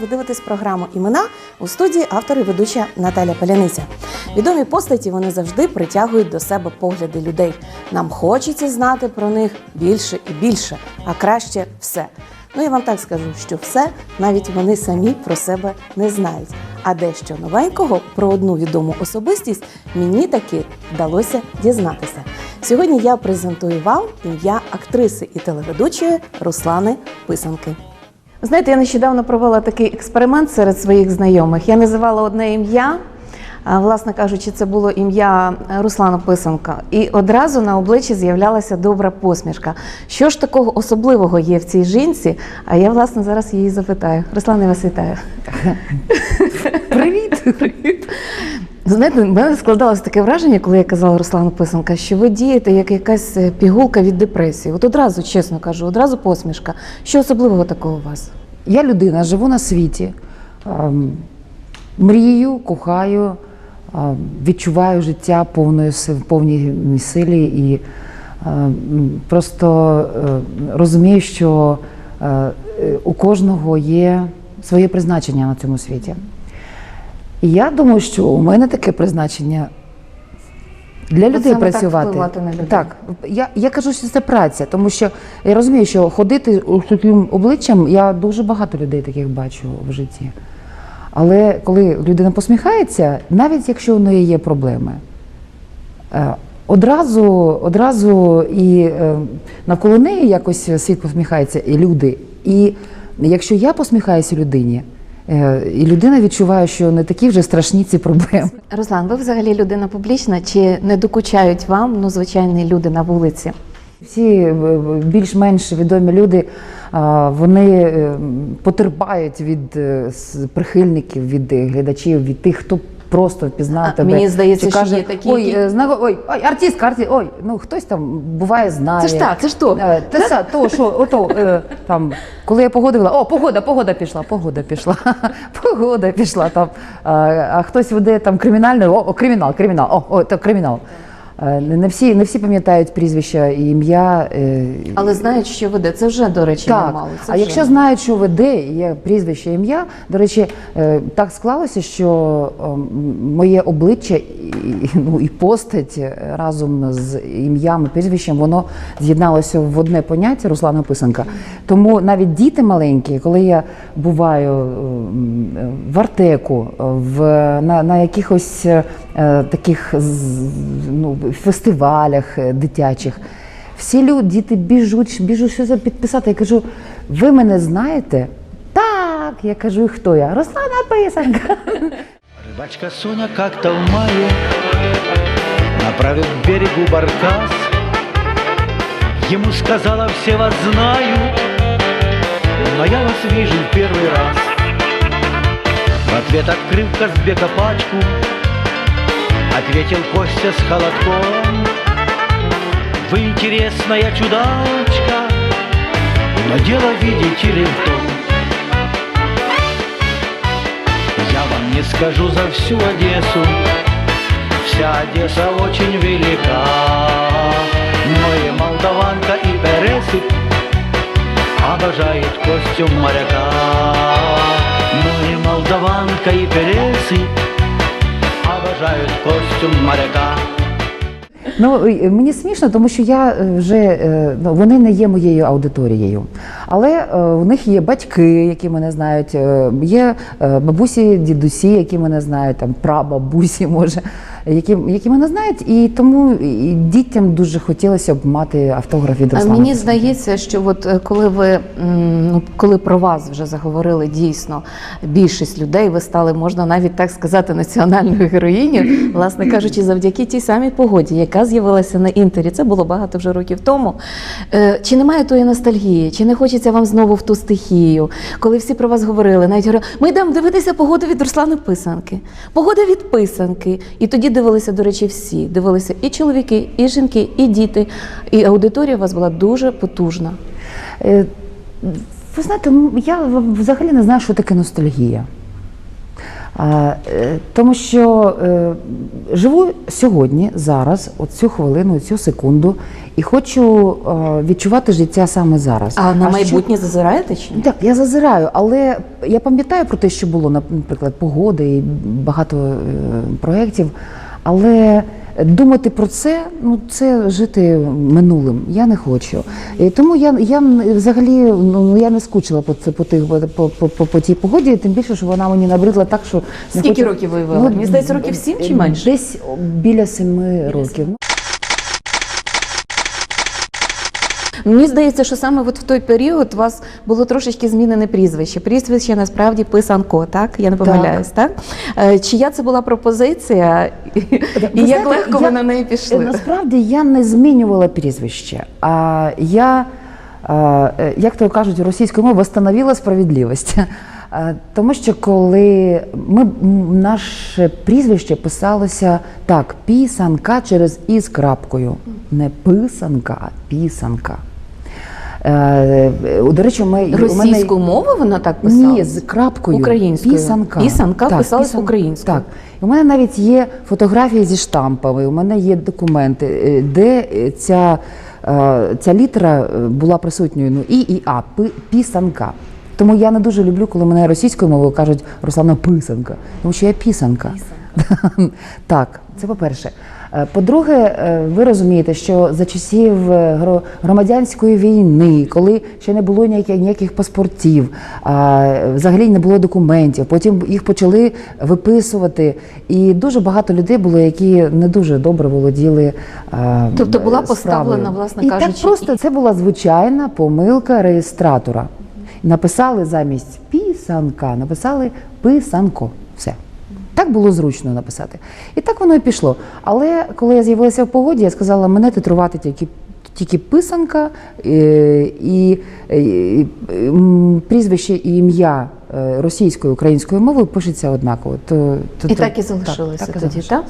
Ви дивитесь програму Імена у студії автор і ведуча Наталя Паляниця. Відомі постаті вони завжди притягують до себе погляди людей. Нам хочеться знати про них більше і більше, а краще все. Ну я вам так скажу, що все навіть вони самі про себе не знають. А дещо новенького про одну відому особистість мені таки вдалося дізнатися. Сьогодні я презентую вам ім'я актриси і телеведучої Руслани Писанки. Знаєте, я нещодавно провела такий експеримент серед своїх знайомих. Я називала одне ім'я. Власне кажучи, це було ім'я Руслана Писанка. І одразу на обличчі з'являлася добра посмішка. Що ж такого особливого є в цій жінці? А я, власне, зараз її запитаю. Руслана, я вас вітаю. Привіт! Привіт. Знаєте, в мене складалося таке враження, коли я казала Руслану Писанка, що ви дієте як якась е, пігулка від депресії. От одразу, чесно кажу, одразу посмішка. Що особливого такого у вас? Я людина, живу на світі, ем, мрію, кохаю, ем, відчуваю життя повною си- повній силі і ем, просто розумію, що е, е, у кожного є своє призначення на цьому світі. Я думаю, що у мене таке призначення для людей саме так працювати. впливати на людей. Так, я, я кажу, що це праця, тому що я розумію, що ходити з таким обличчям, я дуже багато людей таких бачу в житті. Але коли людина посміхається, навіть якщо у неї є проблеми, е, одразу, одразу і е, навколо неї якось світ посміхається, і люди. І якщо я посміхаюся людині, і людина відчуває, що не такі вже страшні ці проблеми. Руслан, ви взагалі людина публічна чи не докучають вам ну, звичайні люди на вулиці? Всі е, більш-менш відомі люди, вони е, потерпають від е, прихильників, від е, глядачів, від тих, хто просто впізнав А, тебе. мені здається, що каже, є такі, ой, які- е, зна- ой, ой, артистка, артист, ой, ну хтось там буває знає. Це ж так, це ж то. Е, Те са- то, що ото е, там, коли я погодила, о, погода, погода пішла, погода пішла, погода пішла там. А, а хтось веде там кримінальний, о, о, кримінал, кримінал, о, о, то кримінал. Е, Не всі, не всі пам'ятають прізвища і ім'я. е, Але знають, що веде. Це вже, до речі, так, немало. Це а вже. якщо знають, що веде, є прізвище ім'я, до речі, е, так склалося, що моє обличчя і, ну, і постать разом з ім'ям і прізвищем, воно з'єдналося в одне поняття Руслана Писанка. Тому навіть діти маленькі, коли я буваю в Артеку, в, на, на якихось таких з- ну, фестивалях е, дитячих. Всі люди, діти біжуть, біжуть що це підписати. Я кажу, ви мене знаєте? Так, я кажу, і хто я? Руслана Писанка. Рыбачка Соня как-то в мае Направив к берегу баркас Ему сказала, все вас знают Но я вас вижу в первый раз В ответ открыв Казбека пачку Ответил Костя с холодком Вы интересная чудачка Но дело, видите ли, в том Я вам не скажу за всю Одессу, вся Одесса очень велика. Но и молдаванка, и пересып обожает костюм моряка. Но и молдаванка, и пересып обожают костюм моряка. Ну мені смішно, тому що я е, вже е, ну, вони не є моєю аудиторією. Але е, у них є батьки, які мене знають, е, є е, бабусі, дідусі, які мене знають, там прабабусі, може, які, які мене знають, і тому і дітям дуже хотілося б мати автограф від А мені здається, що от е, коли ви ну, коли про вас вже заговорили дійсно більшість людей, ви стали, можна навіть так сказати, національною героїнею, власне кажучи, завдяки тій самій погоді, яка з'явилася на інтері. Це було багато вже років тому. Е, Чи немає тої ностальгії? Чи не хочеться вам знову в ту стихію? Коли всі про вас говорили, навіть говорили, ми йдемо дивитися погоду від Руслани Писанки, погода від писанки. І тоді дивилися, до речі, всі. Дивилися і чоловіки, і жінки, і діти. І аудиторія у вас була дуже потужна. Е, Ви знаєте, я взагалі не знаю, що таке ностальгія. Е, Тому що е, живу сьогодні, зараз, от цю хвилину, цю секунду, і хочу відчувати життя саме зараз. А на що- майбутнє зазираєте чи ні? так, я зазираю, але я пам'ятаю про те, що було, наприклад, погода і багато проєктів. Але думати про це, ну це жити минулим. Я не хочу. І тому я, я взагалі ну, я не скучила по, це- по, тих, по, по, по, по тій погоді, тим більше, що вона мені набридла так, що Скільки хочу- років ви вели? Мені здається, років сім чи менше? Десь біля семи років. Мені здається, що саме от в той період у вас було трошечки змінене прізвище. Прізвище насправді писанко, так? Я не помиляюсь, так? Е, Чия це була пропозиція, і, і як знаєте, легко ви на неї пішли? Насправді я не змінювала прізвище, а я, е, як то кажуть російською мовою, встановила справедливість. Тому що коли ми наше прізвище писалося так, пісанка через і з крапкою. Не писанка, а пісанка. Е, До речі, ми, у мене- Російською мовою вона так писала? ні, з крапкою. Українською. Пісанка. Пісанка писалась пісан- українською. Так. І У мене навіть є фотографії зі штампами, у мене є документи, е, де е, ця, ця літера була присутньою. Ну, І і А, пи- пісанка. Тому я не дуже люблю, коли мене російською мовою кажуть Руслана писанка, тому що я пісанка. так, це по-перше. Е, По-друге, е, ви розумієте, що за часів е, громадянської війни, коли ще не було ніяких, ніяких паспортів, взагалі не було документів, потім їх почали виписувати. І дуже багато людей було, які не дуже добре володіли. е, Тобто була справою. поставлена, власне і кажучи, так просто це була звичайна помилка реєстратора. Написали замість пісанка, написали писанко. Так було зручно написати. І так воно і пішло. Але коли я з'явилася в погоді, я сказала, мене титрувати тільки. Тільки писанка е, і, е, і, прізвище і ім'я е, російською українською мовою пишеться однаково. То, то, І то- так і залишилося так тоді, так?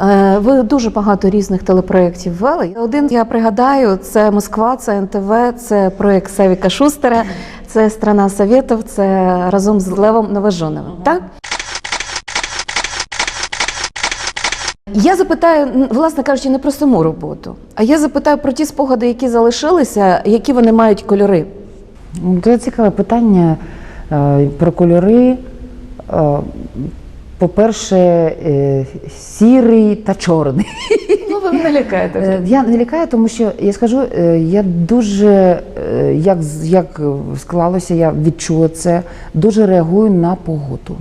Е, Ви дуже багато різних телепроєктів вели. Один я пригадаю: це Москва, це НТВ, це проєкт Савіка Шустера, це Страна Совєтів, це разом з Левом Новожоновим. Так? Я запитаю, власне кажучи, не про саму роботу, а я запитаю про ті спогади, які залишилися, які вони мають кольори. Ну, Це цікаве питання е, про кольори. Е, По-перше, е, сірий та чорний. Ну, ви мене лякаєте. Я не лякаю, тому що я скажу, я дуже як, як склалося, я відчула це, дуже реагую на погоду.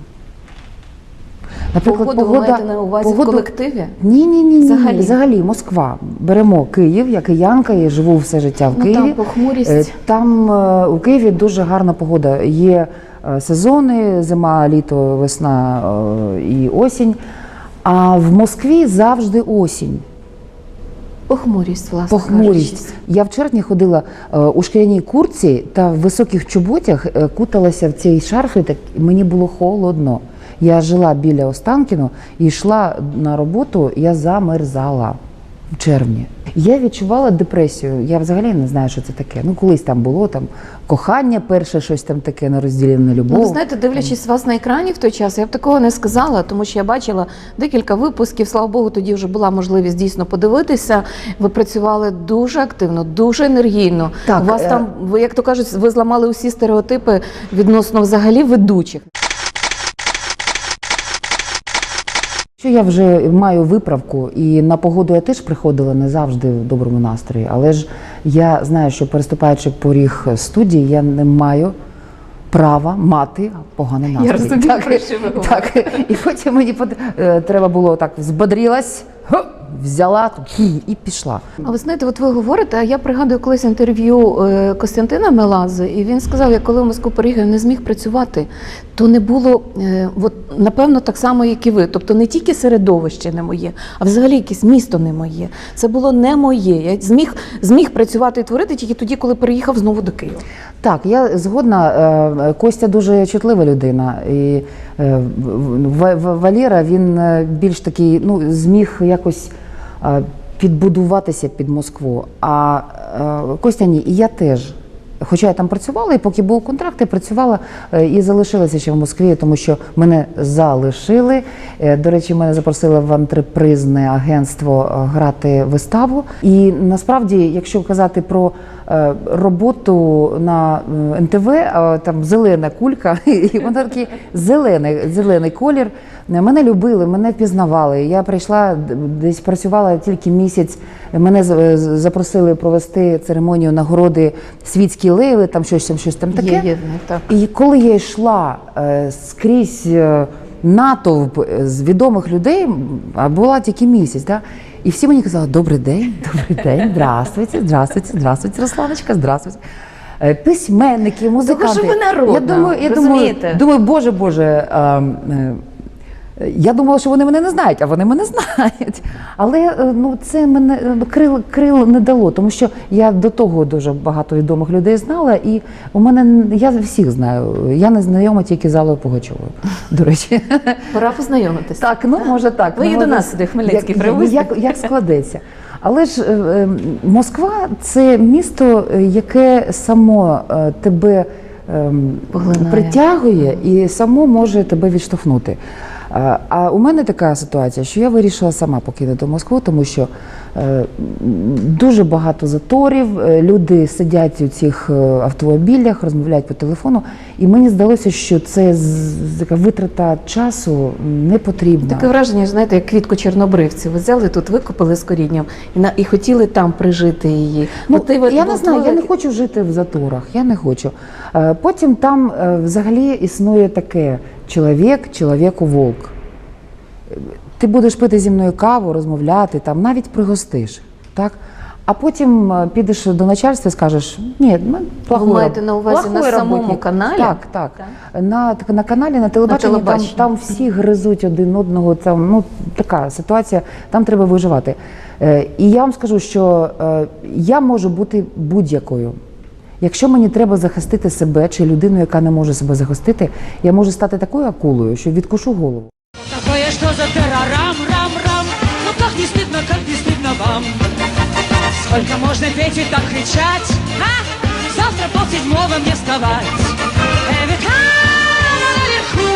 Погоду ви маєте на увазі в колективі? Ні, ні, ні, Взагалі? ні. Взагалі, Москва. Беремо Київ, я киянка, я живу все життя в Ну, Києві. там похмурість. Е, Там е, у Києві дуже гарна погода. Є е, сезони, зима, літо, весна і осінь. А в Москві завжди осінь. Похмурість, власне. Похмурість. кажучи. Я в червні ходила у шкіряній курці та в високих чоботях куталася в цей шарф, і так мені було холодно. Я жила біля Останкіно і йшла на роботу, я замерзала в червні. Я відчувала депресію. Я взагалі не знаю, що це таке. Ну, колись там було там кохання, перше щось там таке нерозділене любов. Ну, ви знаєте, дивлячись вас на екрані в той час, я б такого не сказала, тому що я бачила декілька випусків. Слава Богу, тоді вже була можливість дійсно подивитися. Ви працювали дуже активно, дуже енергійно. Так, У вас е, там, ви як то кажуть, ви зламали усі стереотипи відносно взагалі ведучих. Що я вже маю виправку, і на погоду я теж приходила не завжди в доброму настрої, але ж я знаю, що переступаючи поріг студії, я не маю права мати поганий настрій. розумію, так, про що ви так. І потім мені е, треба було так збодрілась, хоп, взяла і пішла. А ви знаєте, от ви говорите, а я пригадую колись інтерв'ю е, Костянтина Меладзе, і він сказав, я коли в Москву приїхав, не зміг працювати, то не було, е, от, напевно, так само, як і ви. Тобто не тільки середовище не моє, а взагалі якесь місто не моє. Це було не моє. Я зміг, зміг працювати і творити тільки тоді, коли приїхав знову до Києва. Так, я згодна. е, Костя дуже чутлива людина. І Валера він більш такий, ну, зміг якось підбудуватися під Москву. А Костяні, Костя ні, і я теж. Хоча я там працювала, і поки був контракт, я працювала е, і залишилася ще в Москві, тому що мене залишили. Е, До речі, мене запросили в антрепризне агентство е, грати виставу. І насправді, якщо казати про е, роботу на е, НТВ, е, там зелена кулька, і вона такий зелений, зелений колір. Мене любили, мене впізнавали. Я прийшла десь працювала тільки місяць. Мене з- запросили провести церемонію нагороди світські лейли, там щось там, щось там таке. Є, є, так. І коли я йшла е, скрізь е, натовп е, з відомих людей, а була тільки місяць, да? І всі мені казали: добрий день, добрий день, здравствуйте, здравствуйте, здравствуйте, Русланочка, здравствуйте. Е, Письменники, музиканти. що ви народна, я думаю, я думаю, думаю, боже, боже. Я думала, що вони мене не знають, а вони мене знають. Але е, ну це мене е, ну, крил, крил не дало, тому що я до того дуже багато відомих людей знала, і у мене я всіх знаю. Я не знайома тільки з Аллою Пугачовою, до речі. Пора познайомитися. Так, ну може так. Ви Ну, і до нас сюди, Хмельницький, як, як, як складеться. Але ж е, Москва це місто, яке само тебе ем, Поглинає. притягує і само може тебе відштовхнути. А, у мене така ситуація, що я вирішила сама покинути Москву, тому що е, дуже багато заторів, е, люди сидять у цих е, автомобілях, розмовляють по телефону, і мені здалося, що це така витрата часу не потрібна. Таке враження, знаєте, як квітку чорнобривців. Ви взяли тут, викопали з корінням і, на, і хотіли там прижити її. Ну, От от я не знаю, я не хочу жити в заторах, я не хочу. Потім там взагалі існує таке чоловік, чоловіку вовк. Е, Ти будеш пити зі мною каву, розмовляти, там навіть пригостиш. Так? А потім е, підеш до начальства і скажеш, ні, ми плохой маєте на увазі на самому работник». каналі? Так, так. На, так, на каналі, на телебаченні, телебаченні. Там, там всі гризуть один одного. Там, ну, така ситуація, там треба виживати. Е, і я вам скажу, що е, я можу бути будь-якою. Якщо мені треба захистити себе чи людину, яка не може себе захистити, я можу стати такою акулою, що відкушу голову. Такое что за террорам, рам, рам Ну как не стыдно, как не стыдно вам Сколько можно петь и так кричать, а? Завтра полседьмого мне вставать Э, ведь там наверху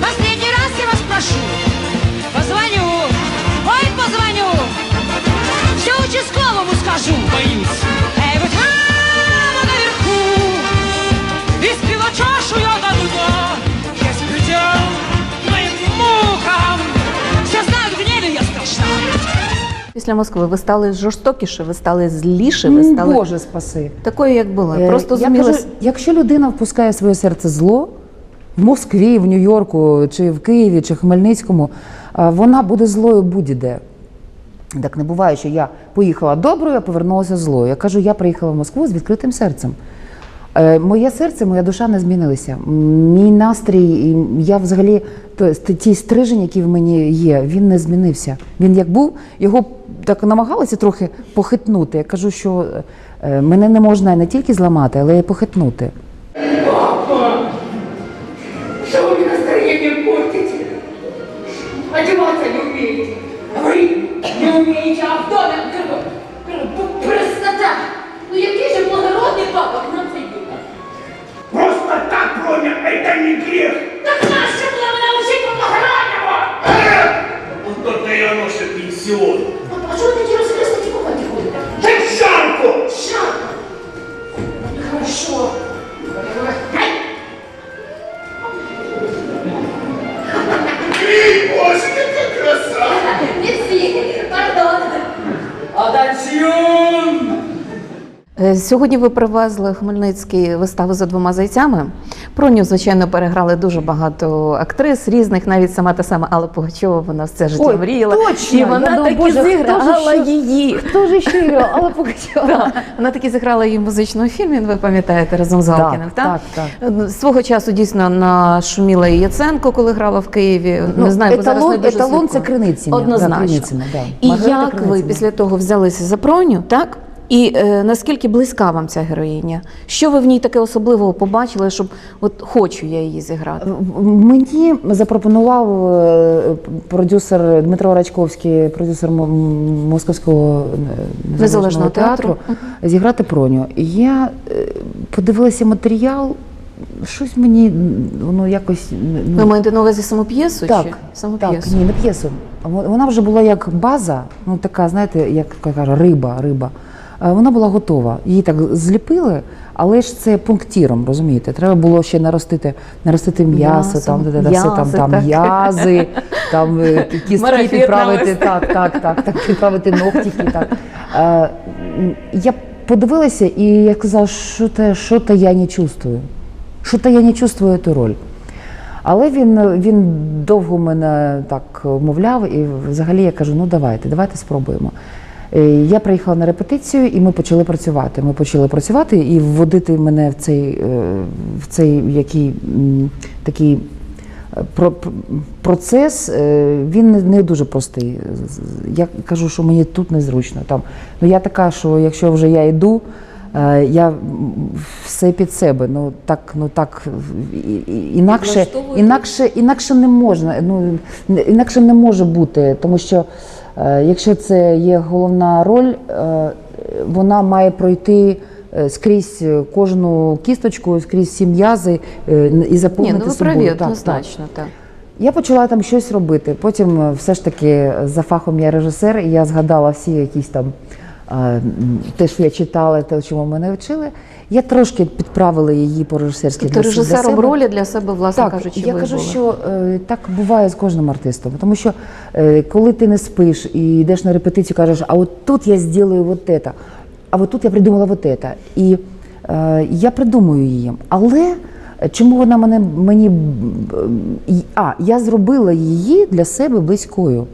Последний раз я вас прошу Позвоню, ой, позвоню Все участковому скажу, боюсь Після Москви ви стали жорстокіше, ви стали зліше, ви стали Боже спаси. такою, як були. Е, Просто я зуміли. кажу, якщо людина впускає в своє серце зло в Москві, в Нью-Йорку, чи в Києві, чи в Хмельницькому, а, вона буде злою будь-де. Так не буває, що я поїхала доброю, а повернулася злою. Я кажу, я приїхала в Москву з відкритим серцем. Е, Моє серце, моя душа не змінилися. Мій настрій, я взагалі ті стрижень, які в мені є, він не змінився. Він як був, його так намагалися трохи похитнути. Я кажу, що е, мене не можна не тільки зламати, але й похитнути. Что вы мне настроение портите? Одеваться не умеете. Говори, не умеете, а в гр- простота. Ну який же благородний папа это не грех. Так нащо було мене учити благороднього? Вот то я ношу пенсион. А чого такі розхрестаті купати ходите? Так жарко! Шапка. Хорошо. Ай! Боже, какая краса! Мерси, пардон. Атtention! Е, Сьогодні ви привезли Хмельницький виставу за двома зайцями. Про нього, звичайно, переграли дуже багато актрис різних, навіть сама та сама Алла Пугачова, вона все життя Ой, мріяла. точно! І вона думаю, таки Боже, хто зіграла ще- її. Хто ж ще грав? Алла Пугачова. Так, Вона таки зіграла її в музичному фільмі, ви пам'ятаєте, разом з Галкіним. так, так. так. Свого часу дійсно нашуміла і Яценко, коли грала в Києві. Ну, не знаю, бо зараз не еталон- дуже еталон слідкую. це Криницина, да, Криницина, да. І Маргарита як ви після того взялися за броню, так? І е, наскільки близька вам ця героїня? Що ви в ній таке особливого побачили, щоб от хочу я її зіграти? Мені запропонував е, продюсер Дмитро Рачковський, продюсер Московського е, Незалежного незалежного театру. театру, зіграти Проню. Я е, подивилася матеріал, щось мені воно якось ну, Ви маєте на увазі саму п'єсу? так, чи? Саму так, п'єсу. ні, не п'єсу. Во- Вона вже була як база, ну така, знаєте, як каже, риба, риба. Е, Вона була готова. Її так зліпили, але ж це пунктіром, розумієте? Треба було ще наростити, наростити м'ясо, там, де, де, все, там, м'язи, там м'язи, там е, кістки підправити, так, так, так, так, підправити ногтики. Так. Е, Я подивилася і я сказала, що то, що то я не чувствую. Що-то я не чувствую цю роль. Але він, він довго мене так вмовляв, і взагалі я кажу: ну давайте, давайте спробуємо. Е, Я приїхала на репетицію, і ми почали працювати. Ми почали працювати і вводити мене в цей, е, в цей який, такий е, про- про- процес. Він не- дуже простий. Я кажу, що мені тут незручно. Там. Ну, я така, що якщо вже я йду, я все під себе. Ну так, ну так інакше, інакше, інакше не можна. Ну інакше не може бути, тому що якщо це є головна роль, е, вона має пройти. е, Скрізь е, кожну кісточку, скрізь всі м'язи е, і Ні, заповнити ну ви собою. праві, Так, однозначно, так. Я почала там щось робити. Потім е, все ж таки е, за фахом я режисер, і я згадала всі якісь там е, те, що я читала, те, чому мене вчили. Я трошки підправила її по режисерськи Тобто для, режисером ролі для себе, власне Так, кажучи, я ви кажу, були. що е, так буває з кожним артистом. Тому що е, коли ти не спиш і йдеш на репетицію, кажеш, а от тут я зроблю вот это, а от тут я придумала вот это. І е, я придумую її. Але чому вона мене мені. А, я зробила її для себе близькою.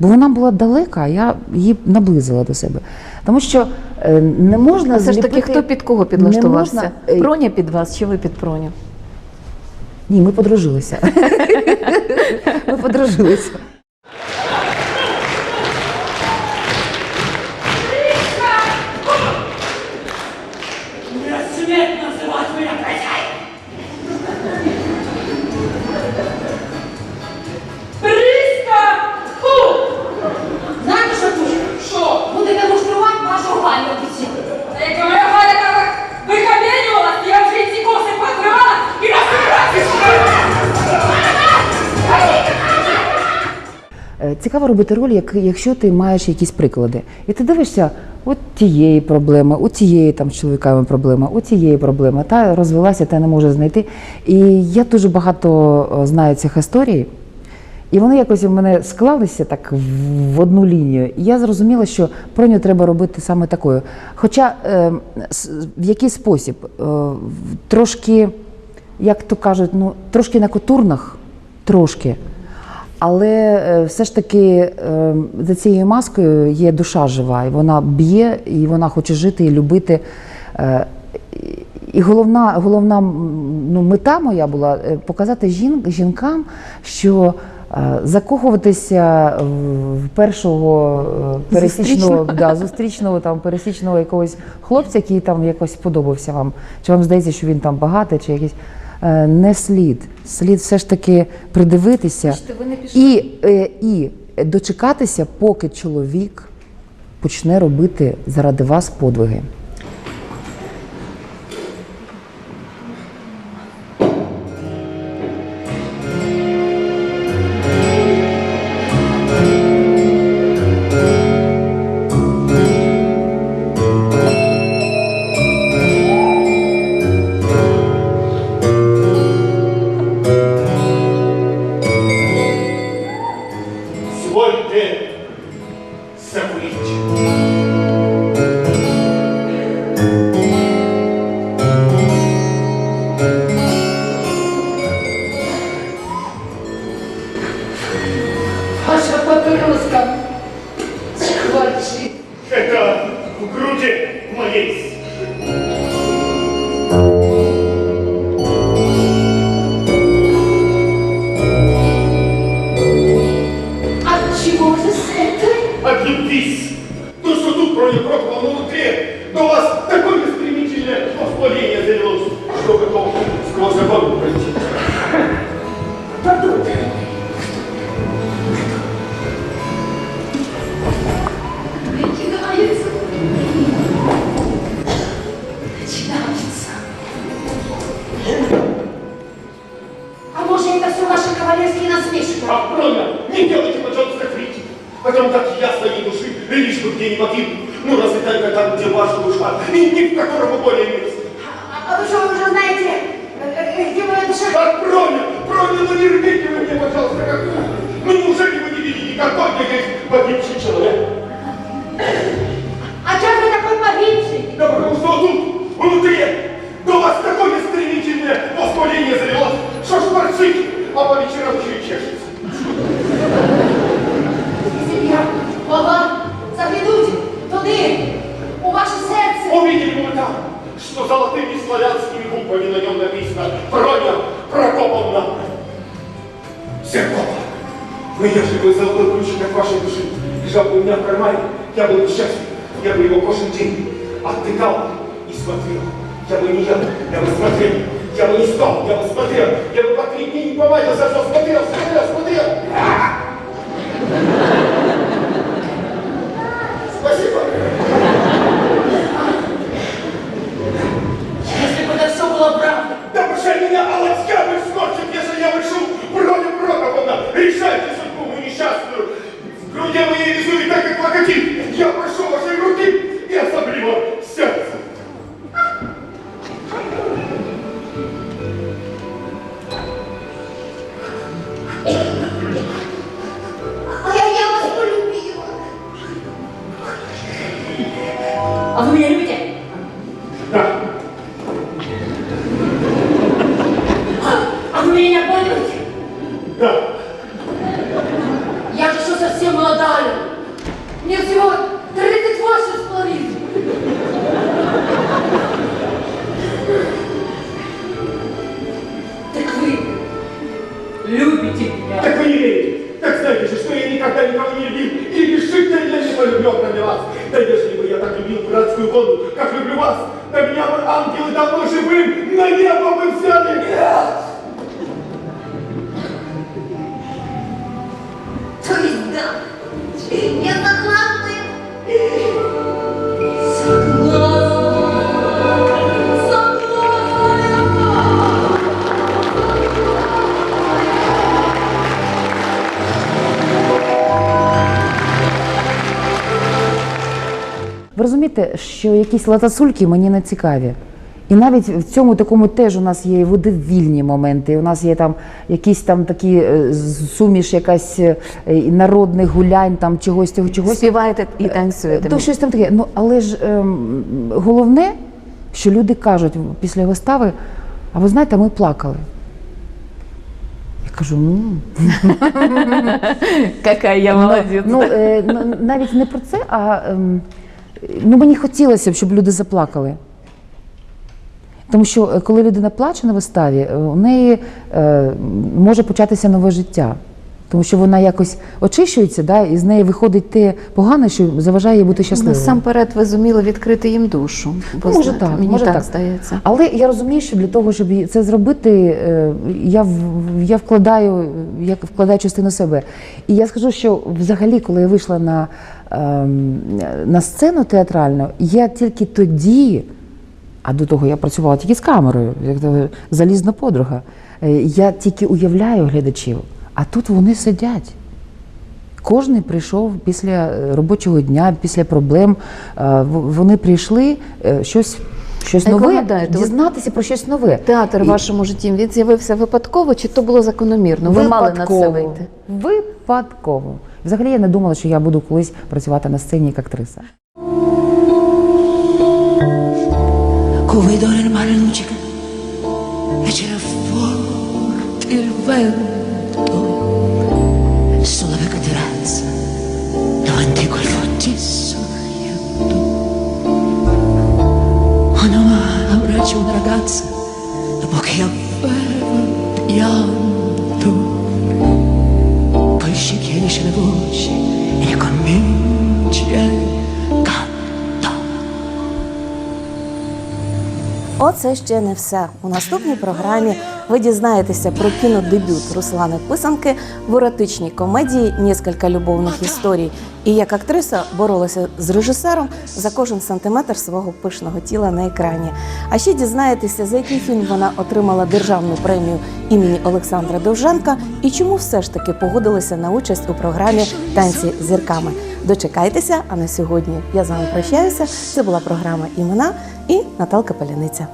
Бо вона була далека, а я її наблизила до себе. Тому що е, не можна А все ж таки, хто під кого підлаштувався? можна, е, Проня під вас чи ви під Проню? Ні, ми подружилися. ми подружилися. Цікаво робити роль, як, якщо ти маєш якісь приклади. І ти дивишся, от тієї проблеми, у цієї там з чоловіками проблема, у цієї проблеми, та розвелася, та не може знайти. І я дуже багато е, знаю цих історій. І вони якось у мене склалися так в- в одну лінію. І я зрозуміла, що про нього треба робити саме такою. Хоча е, в який спосіб? Е, трошки, як то кажуть, ну, трошки на котурнах, трошки. Але е, все ж таки е, за цією маскою є душа жива, і вона б'є, і вона хоче жити і любити. Е, і- головна, головна ну, мета моя була показати жін, жінкам, що закохуватися в- першого пересічного, да, зустрічного там пересічного якогось хлопця, який там якось сподобався вам, чи вам здається, що він там багатий, чи якийсь. Е, Не слід. Слід все ж таки придивитися і, е, і дочекатися, поки чоловік почне робити заради вас подвиги. Броня, не делайте, пожалуйста, критики. Потому как я своей души лишь бы где не погибну. Ну, разве только там, где ваша душа, и ни в котором более месте. А, вы что, уже знаете, э, э, где моя душа? А, Броня, Броня, ну не рвите вы мне, пожалуйста, как... Ну, неужели вы не видите, какой я есть погибший человек? А чем вы такой погибший? Да потому что тут, внутри, у вас такое стремительное воспаление завелось, что ж торчите, а по вечерам еще и чешется. Если я могла заглянуть туди, у ваше серце. Увидели мы там, что золотыми славянскими буквами на нем написано «Броня Прокоповна Серкова». Но если бы золотой ключик от вашей души лежал бы у меня в кармане, я был бы счастлив, я бы его каждый день отдыхал и смотрел. Я бы не ел, я бы смотрел, я бы не спал, я бы смотрел, я бы по три дня не помадился, что смотрел, смотрел, смотрел. Ви розумієте, що якісь латасульки мені не цікаві. І навіть в цьому такому теж у нас є водовільні моменти. У нас є там якісь там такі е, суміш, якась е, народних гулянь, там чогось цього чогось. Співаєте і танцюєте. То щось там таке. Ну але ж ем, головне, що люди кажуть після вистави, а ви знаєте, ми плакали. Я кажу, ну Яка я молодець. Ну, е, ну, навіть не про це, а ем, ну, мені хотілося б, щоб люди заплакали. Тому що е, коли людина плаче на виставі, е, у неї е, може початися нове життя. Тому що вона якось очищується, да, і з неї виходить те погане, що заважає їй бути щасливою. Насамперед ви зуміли відкрити їм душу. Бо, Може знаєте, так, мені може так, так. здається. Але я розумію, що для того, щоб це зробити, е, я, я вкладаю, я вкладаю частину себе. І я скажу, що взагалі, коли я вийшла на, на сцену театральну, я тільки тоді, а до того я працювала тільки з камерою, як залізна подруга. е, Я тільки уявляю глядачів, а тут вони сидять. Кожний прийшов після робочого дня, після проблем. е, Вони прийшли е, щось, щось нове, дізнатися про щось нове. Театр в вашому житті він з'явився випадково, чи то було закономірно? Ви мали на це вийти. Випадково. Взагалі я не думала, що я буду колись працювати на сцені як актриса. Come d'ora il mare luccica e c'era forte il vento sulla vecchia terrazza davanti a quel fortissimo letto. Una abbraccia una ragazza dopo che aveva pianto. 是天生的不幸，一个谜结。Оце ще не все. У наступній програмі ви дізнаєтеся про кінодебют Руслани Писанки в еротичній комедії «Несколько любовних історій і як актриса боролася з режисером за кожен сантиметр свого пишного тіла на екрані. А ще дізнаєтеся, за який фільм вона отримала державну премію імені Олександра Довженка і чому все ж таки погодилася на участь у програмі Танці зірками. Дочекайтеся, а на сьогодні я з вами прощаюся. Це була програма Імена і Наталка Паляниця.